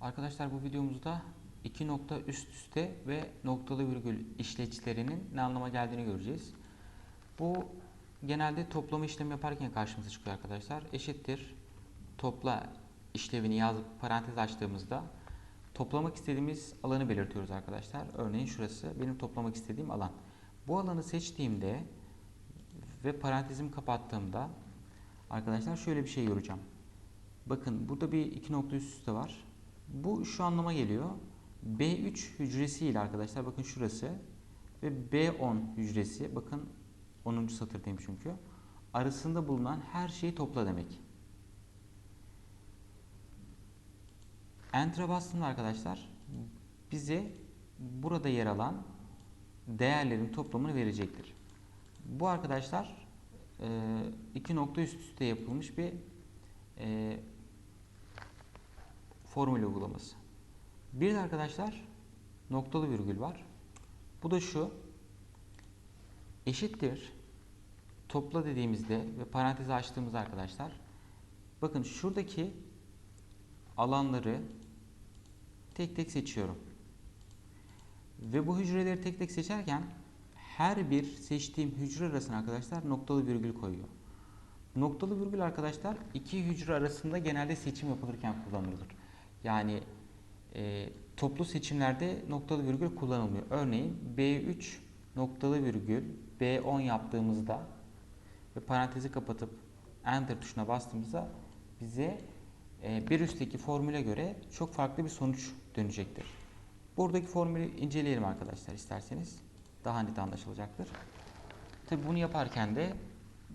Arkadaşlar bu videomuzda iki nokta üst üste ve noktalı virgül işleçlerinin ne anlama geldiğini göreceğiz. Bu genelde toplama işlemi yaparken karşımıza çıkıyor arkadaşlar. Eşittir topla işlevini yazıp parantez açtığımızda toplamak istediğimiz alanı belirtiyoruz arkadaşlar. Örneğin şurası benim toplamak istediğim alan. Bu alanı seçtiğimde ve parantezimi kapattığımda arkadaşlar şöyle bir şey göreceğim. Bakın burada bir iki nokta üst üste var. Bu şu anlama geliyor. B3 hücresi ile arkadaşlar bakın şurası ve B10 hücresi bakın 10. satırdayım çünkü. Arasında bulunan her şeyi topla demek. Enter'a bastığımda arkadaşlar bize burada yer alan değerlerin toplamını verecektir. Bu arkadaşlar iki nokta üst üste yapılmış bir formül uygulaması. Bir de arkadaşlar noktalı virgül var. Bu da şu eşittir topla dediğimizde ve parantezi açtığımızda arkadaşlar bakın şuradaki alanları tek tek seçiyorum. Ve bu hücreleri tek tek seçerken her bir seçtiğim hücre arasına arkadaşlar noktalı virgül koyuyor. Noktalı virgül arkadaşlar iki hücre arasında genelde seçim yapılırken kullanılır. Yani e, toplu seçimlerde noktalı virgül kullanılmıyor. Örneğin B3 noktalı virgül B10 yaptığımızda ve parantezi kapatıp Enter tuşuna bastığımızda bize e, bir üstteki formüle göre çok farklı bir sonuç dönecektir. Buradaki formülü inceleyelim arkadaşlar isterseniz. Daha net anlaşılacaktır. Tabi bunu yaparken de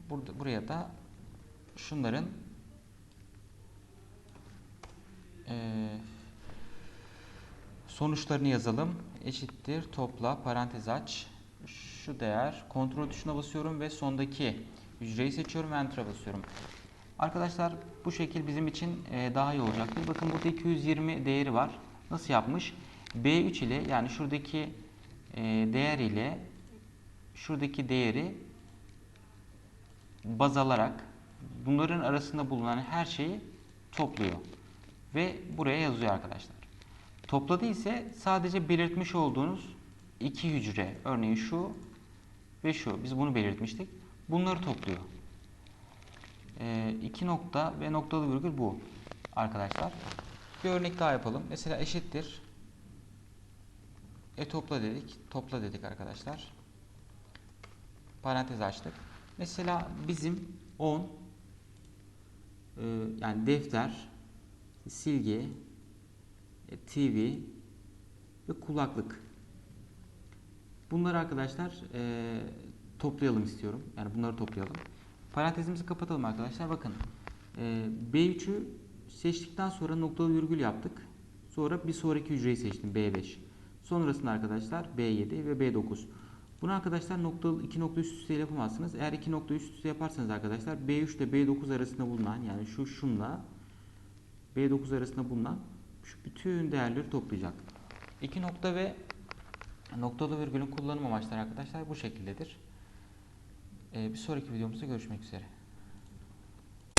burada, buraya da şunların sonuçlarını yazalım. Eşittir topla parantez aç. Şu değer kontrol tuşuna basıyorum ve sondaki hücreyi seçiyorum ve enter'a basıyorum. Arkadaşlar bu şekil bizim için e, daha iyi olacaktır. Bakın burada 220 değeri var. Nasıl yapmış? B3 ile yani şuradaki e, değer ile şuradaki değeri baz alarak bunların arasında bulunan her şeyi topluyor. Ve buraya yazıyor arkadaşlar. Topladı ise sadece belirtmiş olduğunuz iki hücre. Örneğin şu ve şu. Biz bunu belirtmiştik. Bunları topluyor. E, iki nokta ve noktalı virgül bu arkadaşlar. Bir örnek daha yapalım. Mesela eşittir. E topla dedik. Topla dedik arkadaşlar. Parantez açtık. Mesela bizim 10 e, yani defter, silgi, TV ve kulaklık. Bunları arkadaşlar e, toplayalım istiyorum. Yani bunları toplayalım. Parantezimizi kapatalım arkadaşlar. Bakın e, B3'ü seçtikten sonra noktalı virgül yaptık. Sonra bir sonraki hücreyi seçtim B5. Sonrasında arkadaşlar B7 ve B9. Bunu arkadaşlar noktalı iki nokta üst üste yapamazsınız. Eğer iki nokta üst üste yaparsanız arkadaşlar B3 ile B9 arasında bulunan yani şu şunla B9 arasında bulunan şu bütün değerleri toplayacak. İki nokta ve noktalı virgülün kullanım amaçları arkadaşlar bu şekildedir. Ee, bir sonraki videomuzda görüşmek üzere.